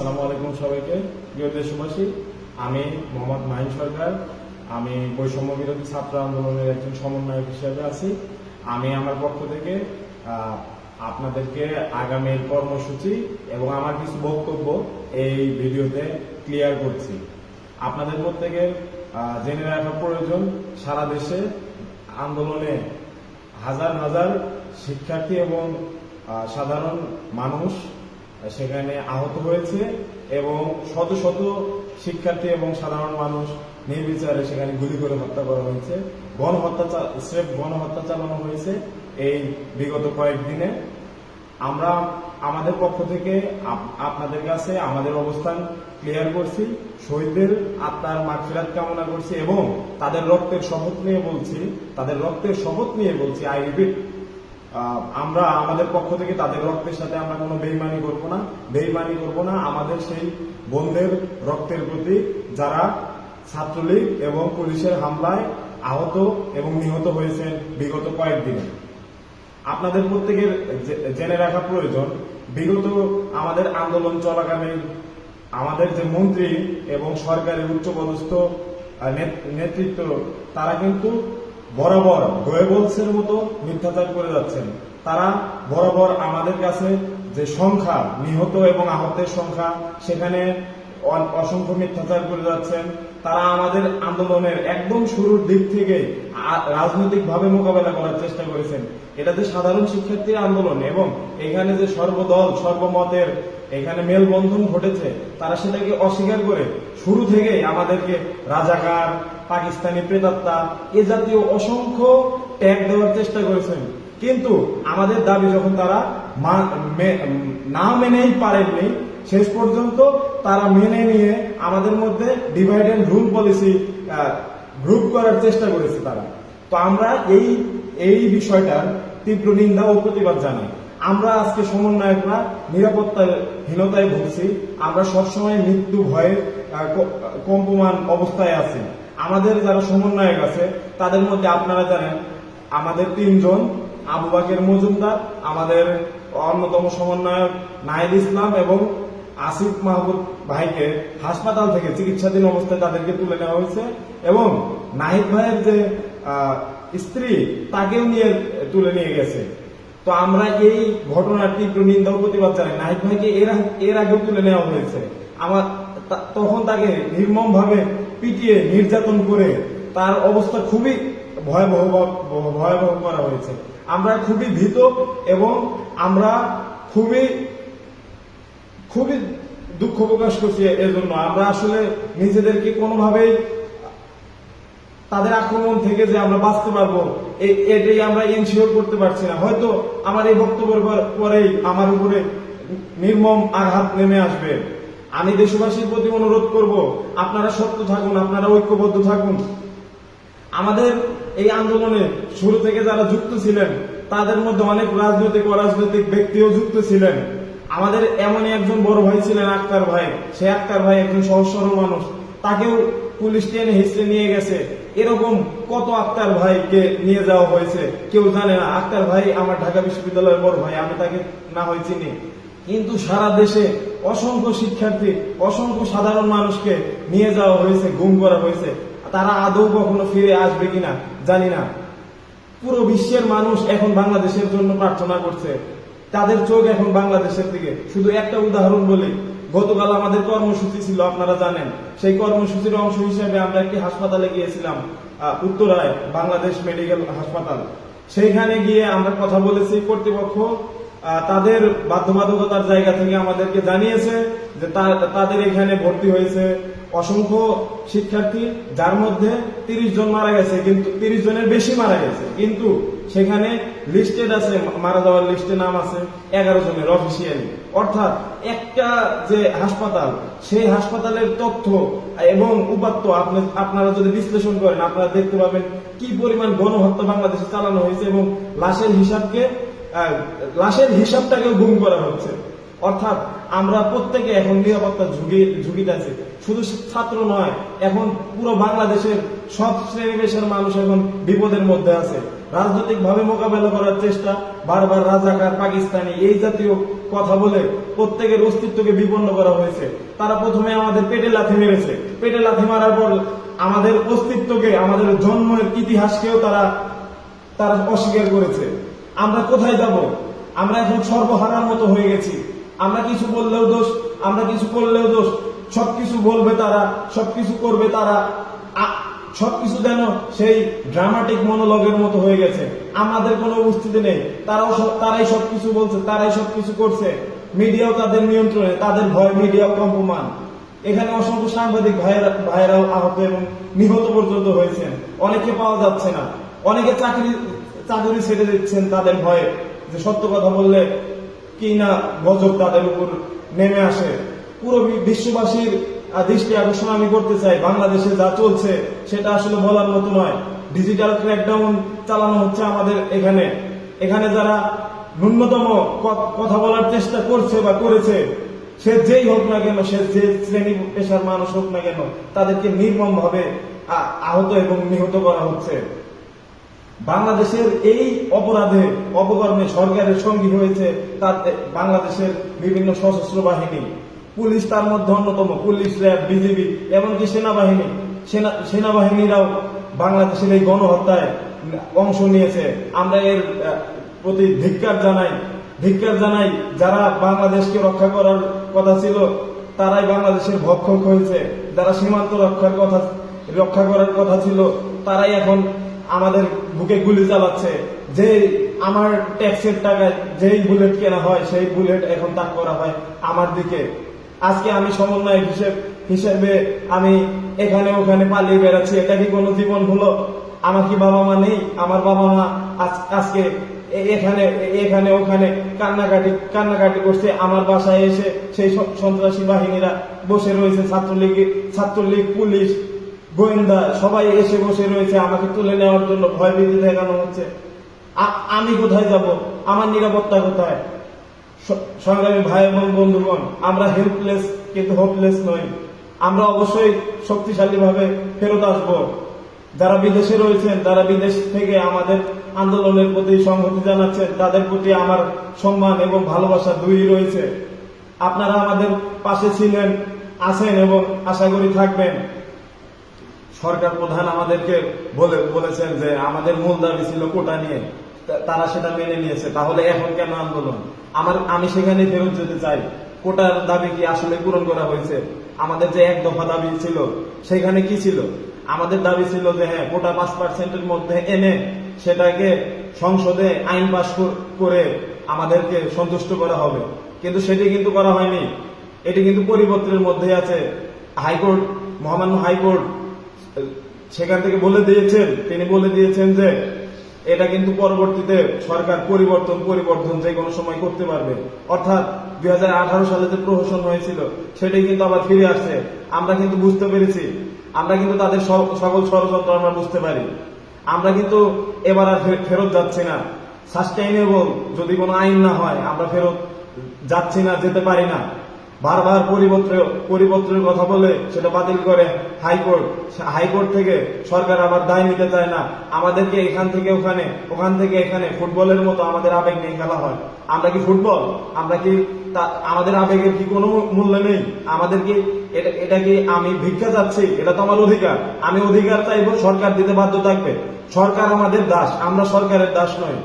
আসসালামু আলাইকুম সবাইকে। প্রিয় দেশবাসী আমি মোহাম্মদ মাহিন সরকার। আমি বৈষম্য বিরোধী ছাত্র আন্দোলনের একজন সমন্বয়ক হিসেবে আছি। আমি আমার পক্ষ থেকে আপনাদেরকে আগামী কর্মসূচি এবং আমার কিছু বক্তব্য এই ভিডিওতে ক্লিয়ার করছি। আপনাদের প্রত্যেকে আহ, জেনে রাখা প্রয়োজন সারা দেশে আন্দোলনে হাজার হাজার শিক্ষার্থী এবং সাধারণ মানুষ সেখানে আহত হয়েছে এবং শত শত শিক্ষার্থী এবং সাধারণ মানুষ নির্বিচারে সেখানে গুলি করে হত্যা করা হয়েছে। গণহত্যা স্রেফ গণহত্যা চালানো হয়েছে এই বিগত কয়েকদিনে। আমরা আমাদের পক্ষ থেকে আপনাদের কাছে আমাদের অবস্থান ক্লিয়ার করছি, শহীদদের আত্মার মাগফিরাত কামনা করছি এবং তাদের রক্তের শপথ নিয়ে বলছি, তাদের রক্তের শপথ নিয়ে বলছি আই রিপিট আমরা আমাদের পক্ষ থেকে তাদের রক্তের সাথে আমরা কোনো বেইমানি করব না, বেইমানি করব না। আমাদের সেই বোনদের রক্তের প্রতি যারা ছাত্রলীগ এবং পুলিশের হামলায় আহত এবং নিহত হয়েছেন বিগত কয়েকদিনে। আপনাদের প্রত্যেকের জেনে রাখা প্রয়োজন, বিগত আমাদের আন্দোলন চলাকালীন আমাদের যে মন্ত্রী এবং সরকারের উচ্চপদস্থ নেত- নেতৃত্ব, তারা কিন্তু বরাবর গোয়েবলসের মতো মিথ্যাচার করে যাচ্ছেন। তারা বরাবর আমাদের কাছে যে সংখ্যা নিহত এবং আহতের সংখ্যা, সেখানে অসংখ্য মিথ্যাচার করে যাচ্ছেন। তারা আমাদের আন্দোলনের একদম শুরুর দিক থেকে রাজনৈতিক ভাবে মোকাবেলা করার চেষ্টা করেছেন। এটা যে সাধারণ শিক্ষার্থী আন্দোলন এবং এখানে যে সর্বদল, সর্বমতের এখানে মেলবন্ধন ঘটেছে, তারা সেটাকে অস্বীকার করে। শুরু থেকেই আমাদেরকে রাজাকার, পাকিস্তানি প্রেতাত্মা, এ জাতীয় অসংখ্য ট্যাগ দেওয়ার চেষ্টা করেছেন। কিন্তু আমাদের দাবি যখন তারা না মেনেই পারেননি, শেষ পর্যন্ত তারা মেনে নিয়ে আমাদের মধ্যে divide and rule policy group করার চেষ্টা করেছে তারা। তো আমরা এই এই বিষয়টার তীব্র নিন্দা ও প্রতিবাদ জানাই। আমরা আজকে সমন্বয়করা নিরাপত্তাহীনতায় ভুগছি। আমরা সবসময় মৃত্যু ভয়ে কম্পমান অবস্থায় আছি। আমাদের যারা সমন্বয়ক আছে, তাদের মধ্যে আপনারা জানেন, আমাদের তিনজন, আবু বাকের মজুমদার, আমাদের অন্যতম সমন্বয়ক নাহিদ ইসলাম এবং আসিফ মাহবুব ভাইকে হাসপাতাল থেকে চিকিৎসাধীন অবস্থায় তাদেরকে তুলে নেওয়া হয়েছে এবং নাহিদ ভাইয়ের যে স্ত্রী, তাকেও নিয়ে তুলে নিয়ে গেছে। তো আমরা এই ঘটনার তীব্র নিন্দা প্রতিবাদ জানাই। নাহিদ ভাইকে এর আগ- তুলে নেওয়া হয়েছে। আমার তখন তাকে নির্মম ভাবে পিটিয়ে নির্যাতন করে তার অবস্থা খুবই ভয়াবহ ভয়াবহ করা হয়েছে। আমরা খুবই ভীত এবং আমরা খুবই খুবই দুঃখ প্রকাশ করছি এর জন্য আমরা আসলে নিজেদেরকে কোনোভাবেই তাদের আক্রমণ থেকে যে আমরা বাঁচতে পারব এটাই আমরা এনশিওর করতে পারছি না। হয়তো আমার এই বক্তব্যের পর- পরেই আমার উপরে নির্মম আঘাত নেমে আসবে। আমি দেশবাসীর প্রতি অনুরোধ করব, আপনারা সত্য থাকুন, আপনারা ঐক্যবদ্ধ থাকুন। আমাদের এই আন্দোলনে শুরু থেকে যারা যুক্ত ছিলেন, তাদের মধ্যে অনেক রাজনৈতিক, অরাজনৈতিক ব্যক্তিও যুক্ত ছিলেন। আমাদের এমনই একজন বড় ভাই ছিলেন আক্তার ভাই। সে আক্তার ভাই একজন সহজ সরল মানুষ। তাকেও পুলিশ টেনে হিসেবে নিয়ে গেছে। এরকম কত আক্তার ভাইকে নিয়ে যাওয়া হয়েছে? কেউ জানে না। আক্তার ভাই আমার ঢাকা বিশ্ববিদ্যালয়ের বড় ভাই, আমি তাকে না হয় চিনি। কিন্তু সারা দেশে অসংখ্য শিক্ষার্থী, অসংখ্য সাধারণ মানুষকে নিয়ে যাওয়া হয়েছে, গুম করা হয়েছে। তারা আদৌ কখনো ফিরে আসবে কিনা, জানি না। পুরো বিশ্বের মানুষ এখন বাংলাদেশের জন্য প্রার্থনা করছে। তাদের চোখ এখন বাংলাদেশের দিকে। শুধু একটা উদাহরণ বলি গতকাল আমাদের কর্মসূচি ছিল, আপনারা জানেন। সেই কর্মসূচির অংশ হিসেবে আমরা একটি হাসপাতালে গিয়েছিলাম উত্তরায়, বাংলাদেশ মেডিকেল হাসপাতাল। সেইখানে গিয়ে আমরা কথা বলেছি, কর্তৃপক্ষ তাদের বাধ্যবাধকতার জায়গা থেকে আমাদেরকে জানিয়েছে যে তাদের এখানে ভর্তি হয়েছে অসংখ্য শিক্ষার্থী, যার মধ্যে তিরিশ জন মারা গেছে, কিন্তু তিরিশ জনের বেশি মারা গেছে। কিন্তু সেখানে লিস্টেড আছে, মারা যাওয়ার লিস্টে নাম আছে, এগারো জনের অফিসিয়ালি অর্থাৎ একটা যে হাসপাতাল, সেই হাসপাতালের তথ্য এবং উপাত্ত আপনি আপনারা যদি বিশ্লেষণ করেন, আপনারা দেখতে পাবেন কি পরিমাণ গণহত্যা বাংলাদেশে চালানো হয়েছে এবং লাশের হিসাবকে লাশের হিসাবটাকেও গুম করা হচ্ছে। অর্থাৎ আমরা প্রত্যেকে এখন নিরাপত্তা ঝুঁকি ঝুঁকিতে আছি। শুধু ছাত্র নয়, এখন পুরো বাংলাদেশের সব শ্রেণি পেশার মানুষ এখন বিপদের মধ্যে আছে। রাজনৈতিক ভাবে মোকাবেলা করার চেষ্টা, বারবার রাজাকার, পাকিস্তানি, এই জাতীয় কথা বলে প্রত্যেকের অস্তিত্বকে বিপন্ন করা হয়েছে। তারা প্রথমে আমাদের পেটে লাথি মেরেছে। পেটে লাথি মারার পর আমাদের অস্তিত্বকে, আমাদের জন্মের ইতিহাসকেও তারা তারা অস্বীকার করেছে। আমরা কোথায় যাব? আমরা এখন সর্বহারার মতো হয়ে গেছি। আমরা কিছু বললেও দোষ, আমরা কিছু করলেও দোষ। সবকিছু বলবে তারা, সবকিছু করবে তারা। সবকিছু যেন সেই ড্রামাটিক মনোলগের মতো হয়ে গেছে। আমাদের কোনো উপস্থিতি নেই। তারাও সব- তারাই সবকিছু বলছে, তারাই সবকিছু করছে। মিডিয়াও তাদের নিয়ন্ত্রণে, তাদের ভয় মিডিয়াও কম্পমান। এখানে অসংখ্য সাংবাদিক ভাইয়েরা, ভাইয়েরাও আহত এবং নিহত পর্যন্ত হয়েছেন। অনেকে পাওয়া যাচ্ছে না। অনেকে চাকরি চাকরি ছেড়ে দিচ্ছেন তাদের ভয়ে। যে সত্য কথা বললে কি না গজব তাদের উপর নেমে আসে। পুরো বিশ্ববাসীর দৃষ্টি আকর্ষণ আমি করতে চাই। বাংলাদেশে যা চলছে, সেটা আসলে বলার মতো নয়। ডিজিটাল ক্র্যাকডাউন চালানো হচ্ছে আমাদের এখানে। এখানে যারা ন্যূনতম কথা বলার চেষ্টা করছে বা করেছে, সে যেই হোক না কেন, সে যে শ্রেণি পেশার মানুষ হোক না কেন, তাদেরকে নির্মম ভাবে আহত এবং নিহত করা হচ্ছে। বাংলাদেশের এই অপরাধে, অপকর্মে সরকারের সঙ্গী হয়েছে তাতে বাংলাদেশের বিভিন্ন সশস্ত্র বাহিনী। পুলিশ তার মধ্যে অন্যতম, পুলিশ, র্যাব, বিজিবি, এমনকি সেনাবাহিনী। সেনা, সেনাবাহিনীরাও বাংলাদেশের এই গণহত্যায় অংশ নিয়েছে। আমরা এর প্রতি ধিক্কার জানাই। ধিক্কার জানাই, যারা বাংলাদেশকে রক্ষা করার কথা ছিল, তারাই বাংলাদেশের ভক্ষক হয়েছে। যারা সীমান্ত রক্ষার কথা, রক্ষা করার কথা ছিল, তারাই এখন আমাদের বুকে গুলি চালাচ্ছে। যে আমার ট্যাক্সের টাকায় যেই বুলেট কেনা হয়, সেই বুলেট এখন তাক করা হয় আমার দিকে। আজকে আমি সমন্বয় হিসেব হিসেবে আমি এখানে ওখানে পালিয়ে বেড়াচ্ছি। এটা কি কোনো জীবন হলো আমার কি বাবা মা নেই? আমার বাবা মা আজ- আজকে এখানে এখানে ওখানে কান্নাকাটি কান্নাকাটি করছে। আমার বাসায় এসে সেই সন্ত্রাসী বাহিনীরা বসে রয়েছে। ছাত্রলীগ ছাত্রলীগ, পুলিশ, গোয়েন্দা সবাই এসে বসে রয়েছে। আমাকে তুলে নেওয়ার জন্য ভয় ভীতি দেখানো হচ্ছে। আমি কোথায় যাব? আমার নিরাপত্তা কোথায়? সংগ্রামী ভাই এবং বন্ধুগণ, আমরা হেল্পলেস কিন্তু হোপলেস নই। আমরা অবশ্যই শক্তিশালী ভাবে ফেরত আসব। যারা বিদেশে রয়েছেন, যারা বিদেশ থেকে আমাদের আন্দোলনের প্রতি সংহতি জানাচ্ছেন, তাদের প্রতি আমার সম্মান এবং ভালোবাসা দুই রয়েছে। আপনারা আমাদের পাশে ছিলেন, আছেন এবং আশা করি থাকবেন। সরকার প্রধান আমাদেরকে বলে, বলেছেন যে আমাদের মূল দাবি ছিল কোটা নিয়ে। তারা সেটা মেনে নিয়েছে। তাহলে এখন কেন আন্দোলন? আমার, আমি সেখানে ফেরত যেতে চাই। কোটার দাবি কি আসলে পূরণ করা হয়েছে? আমাদের যে এক দফা দাবি ছিল, সেখানে কি ছিল? আমাদের দাবি ছিল যে হ্যাঁ কোটা পাঁচ পার্সেন্টের মধ্যে এনে সেটাকে সংসদে আইন পাশ করে আমাদেরকে সন্তুষ্ট করা হবে। কিন্তু সেটি কিন্তু করা হয়নি। এটি কিন্তু পরিবর্তনের মধ্যে আছে। হাইকোর্ট, মহামান্য হাইকোর্ট, সেখান থেকে বলে দিয়েছেন, তিনি বলে দিয়েছেন যে এটা কিন্তু পরবর্তীতে সরকার পরিবর্তন পরিবর্তন যে কোনো সময় করতে পারবে। অর্থাৎ দুই সালে যে প্রহসন হয়েছিল, সেটাই কিন্তু আবার ফিরে আসছে। আমরা কিন্তু বুঝতে পেরেছি। আমরা কিন্তু তাদের সকল ষড়যন্ত্র আমরা বুঝতে পারি। আমরা কিন্তু এবার আর ফেরত যাচ্ছি না। সাস্টেইনেবল যদি কোনো আইন না হয়, আমরা ফেরত যাচ্ছি না, যেতে পারি না। বারবার পরিবর্তন পরিবর্তনের কথা বলে সেটা বাতিল করে হাইকোর্ট। হাইকোর্ট থেকে সরকার আবার দায় নিতে চায় না। আমাদেরকে এখান থেকে ওখানে, ওখান থেকে এখানে ফুটবলের মতো আমাদের আবেগ নিয়ে খেলা হয়। আমরা কি ফুটবল? আমরা কি আমাদের আবেগের কি কোনো মূল্য নেই? আমাদের কি এটা কি আমি ভিক্ষা চাচ্ছি? এটা তো আমার অধিকার। আমি অধিকার চাইব, সরকার দিতে বাধ্য থাকবে। সরকার আমাদের দাস, আমরা সরকারের দাস নই।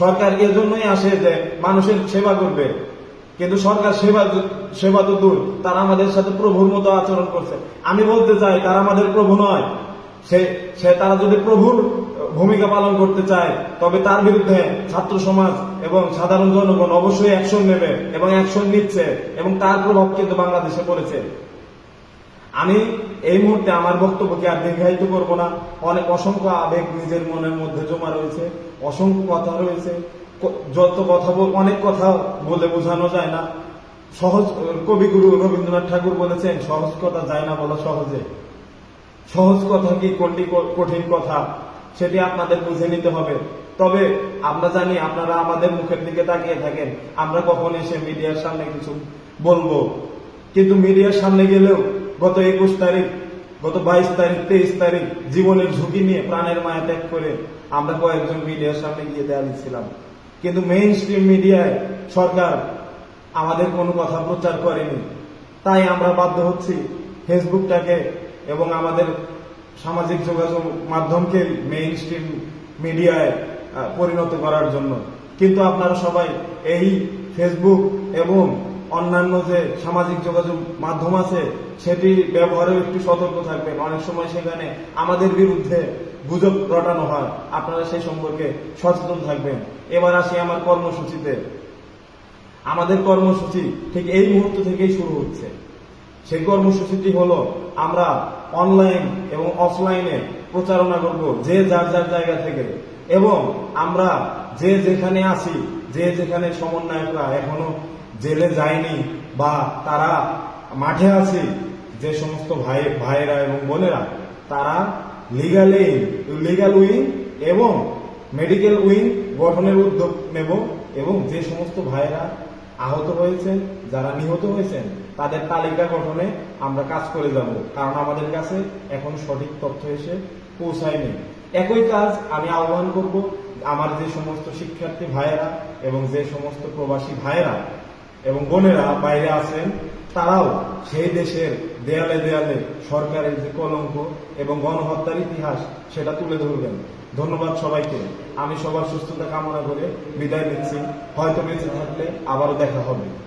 সরকার এজন্যই আসে যে মানুষের সেবা করবে। কিন্তু সরকার সেবা সেবা তো দূর, তারা আমাদের সাথে প্রভুর মতো আচরণ করছে। আমি বলতে চাই, তারা আমাদের প্রভু নয়। সে সে তারা যদি প্রভুর ভূমিকা পালন করতে চায়, তবে তার বিরুদ্ধে ছাত্র সমাজ এবং সাধারণ জনগণ অবশ্যই অ্যাকশন নেবে এবং অ্যাকশন নিচ্ছে এবং তার প্রভাব কিন্তু বাংলাদেশে পড়েছে। আমি এই মুহূর্তে আমার বক্তব্যকে আর দীর্ঘায়িত করব না। অনেক অসংখ্য আবেগ নিজের মনের মধ্যে জমা রয়েছে, অসংখ্য কথা রয়েছে। যত কথা বল অনেক কথা বলে বোঝানো যায় না। সহজ কবিগুরু রবীন্দ্রনাথ ঠাকুর বলেছেন, সহজ কথা যায় না বলা সহজে। সহজ কথা কি কোনটি কঠিন কথা? সেটি আপনাদের বুঝে নিতে হবে। তবে আমরা জানি আপনারা আমাদের মুখের দিকে তাকিয়ে থাকেন। আমরা কখন এসে মিডিয়ার সামনে কিছু বলব। কিন্তু মিডিয়ার সামনে গেলেও গত একুশ তারিখ, গত বাইশ তারিখ, তেইশ তারিখ, জীবনের ঝুঁকি নিয়ে প্রাণের মায়া ত্যাগ করে আমরা কয়েকজন মিডিয়ার সামনে গিয়ে দেওয়া দিচ্ছিলাম কিন্তু মেইন স্ট্রিম মিডিয়ায় সরকার আমাদের কোনো কথা প্রচার করেনি। তাই আমরা বাধ্য হচ্ছি ফেসবুকটাকে এবং আমাদের সামাজিক যোগাযোগ মাধ্যমকে মেইন স্ট্রিম মিডিয়ায় পরিণত করার জন্য। কিন্তু আপনারা সবাই এই ফেসবুক এবং অন্যান্য যে সামাজিক যোগাযোগ মাধ্যম আছে, সেটি ব্যবহারেও একটু সতর্ক থাকবেন। অনেক সময় সেখানে আমাদের বিরুদ্ধে গুজব রটানো হয়। আপনারা সেই সম্পর্কে সচেতন থাকবেন। এবার আসি আমার কর্মসূচিতে। আমাদের কর্মসূচি ঠিক এই মুহূর্ত থেকেই শুরু হচ্ছে। সেই কর্মসূচিটি হলো, আমরা অনলাইন এবং অফলাইনে প্রচারণা করব যে যার যার জায়গা থেকে। এবং আমরা যে যেখানে আছি, যে যেখানে সমন্বয়করা এখনও জেলে যায়নি বা তারা মাঠে আছে, যে সমস্ত ভাই ভাইয়েরা এবং বোনেরা, তারা লিগালি লিগাল উইং এবং মেডিকেল উইং গঠনের উদ্যোগ নেব এবং যে সমস্ত ভাইয়েরা আহত হয়েছেন যারা নিহত হয়েছেন তাদের তালিকা গঠনে আমরা কাজ করে যাব। কারণ আমাদের কাছে এখন সঠিক তথ্য এসে পৌঁছায়নি। একই কাজ আমি আহ্বান করব আমার যে সমস্ত শিক্ষার্থী ভাইয়েরা এবং যে সমস্ত প্রবাসী ভাইয়েরা এবং বোনেরা বাইরে আছেন তারাও সেই দেশের দেয়ালে দেয়ালে সরকারের যে কলঙ্ক এবং গণহত্যার ইতিহাস, সেটা তুলে ধরবেন। ধন্যবাদ সবাইকে। আমি সবার সুস্থতা কামনা করে বিদায় নিচ্ছি। হয়তো বেঁচে থাকলে আবারও দেখা হবে।